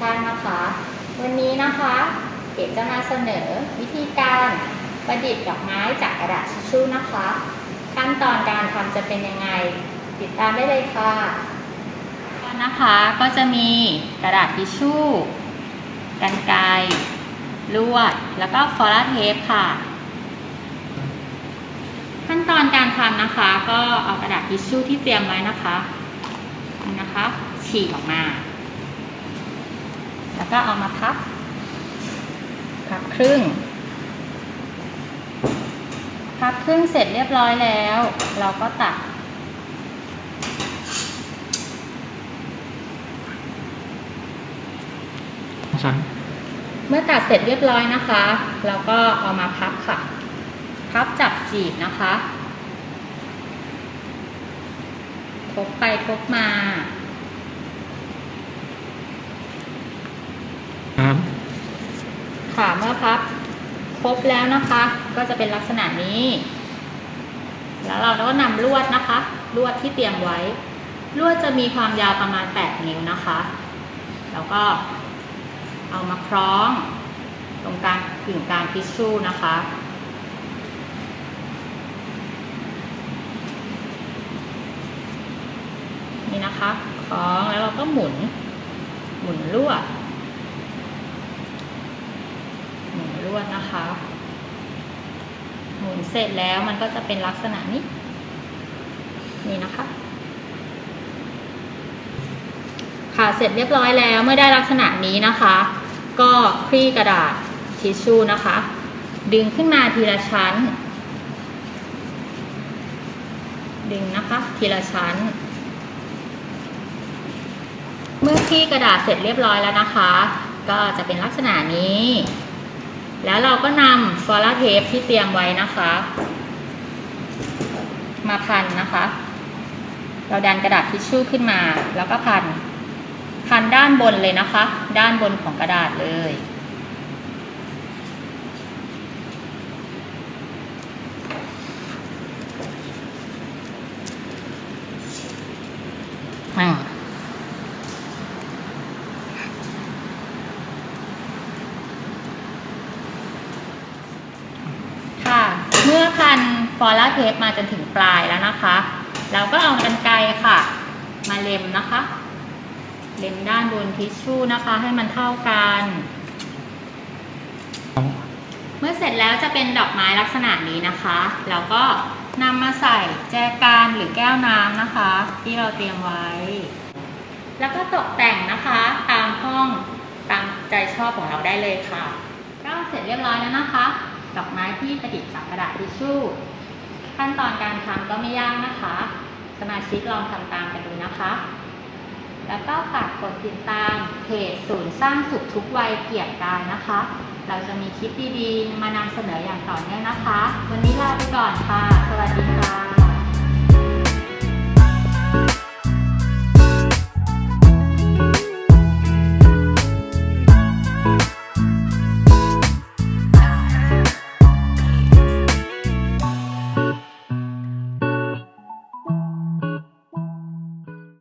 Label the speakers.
Speaker 1: ท่านนะคะ วันนี้นะคะเก๋จะมาเสนอวิธีการประดิษฐ์ดอกไม้จากกระดาษทิชชู่นะคะ ขั้นตอนการทำจะเป็นยังไง ติดตามได้เลยค่ะนะคะก็จะมีกระดาษทิชชู่กันไกรลวด แล้วก็ฟอร์เทปค่ะ ขั้นตอนการทำนะคะ ก็เอากระดาษทิชชู่ที่เตรียมไว้นะคะ นี่นะคะ ฉีกออกมา แล้วก็เอามาพับ พับครึ่ง พับครึ่งเสร็จเรียบร้อยแล้ว เราก็ตัด
Speaker 2: ฉัน
Speaker 1: เมื่อตัดเสร็จเรียบร้อยนะคะ เราก็เอามาพับค่ะ พับจับจีบนะคะท บไปทบมา
Speaker 2: ครับ
Speaker 1: ค่ะเมื่อพับครบแล้วนะคะ ก็จะเป็นลักษณะนี้ แล้วเราก็นำลวดนะคะ ลวดที่เตรียมไว้ ลวดจะมีความยาวประมาณ 8 นิ้วนะคะ แล้วก็เอามาคล้อง ตรงกลางกึ่งกลางทิชชู่นะคะ นี่นะคะคล้องแล้วเราก็หมุน หมุนลวด หมุนลวดนะคะ หมุนเสร็จแล้วมันก็จะเป็นลักษณะนี้ นี่นะคะ ค่ะเสร็จเรียบร้อยแล้วเมื่อได้ลักษณะนี้นะคะ ก็คลี่กระดาษทิชชู่นะคะ ดึงขึ้นมาทีละชั้น ดึงนะคะ ทีละชั้น คลี่กระดาษเสร็จเรียบร้อยแล้วนะคะ ก็จะเป็นลักษณะนี้ แล้วเราก็นำฟอลาเทปที่เตรียมไว้นะคะ มาพันนะคะ เราดันกระดาษทิชชู่ขึ้นมาแล้วก็พัน พันด้านบนเลยนะคะ ด้านบนของกระดาษเลย อ่า ค่ะ เมื่อพัน ฟอลาเทปมาจนถึงปลายแล้วนะคะ เราก็เอากันไกรค่ะ มาเล็มนะคะ เล็มด้านบนทิชชู่นะคะ ให้มันเท่ากัน เมื่อเสร็จแล้วจะเป็นดอกไม้ลักษณะนี้นะคะแล้วก็นำมาใส่แจกันหรือแก้วน้ำนะคะ ที่เราเตรียมไว้ แล้วก็ตกแต่งนะคะตามห้องตามใจชอบของเราได้เลยค่ะ ก็เสร็จเรียบร้อยแล้วนะคะ ดอกไม้ที่ประดิษฐ์จากกระดาษทิชชู่ ขั้นตอนการทำก็ไม่ยากนะคะ สมาชิกลองทำตามกันดูนะคะ แล้วก็ฝากกดติดตามเพจศูนย์สร้างสุขทุกวัยเกียรติกายนะคะ เราจะมีคลิปดีๆ มานำเสนออย่างต่อเนื่องนะคะ วันนี้ลาไปก่อนค่ะสวัสดีค่ะ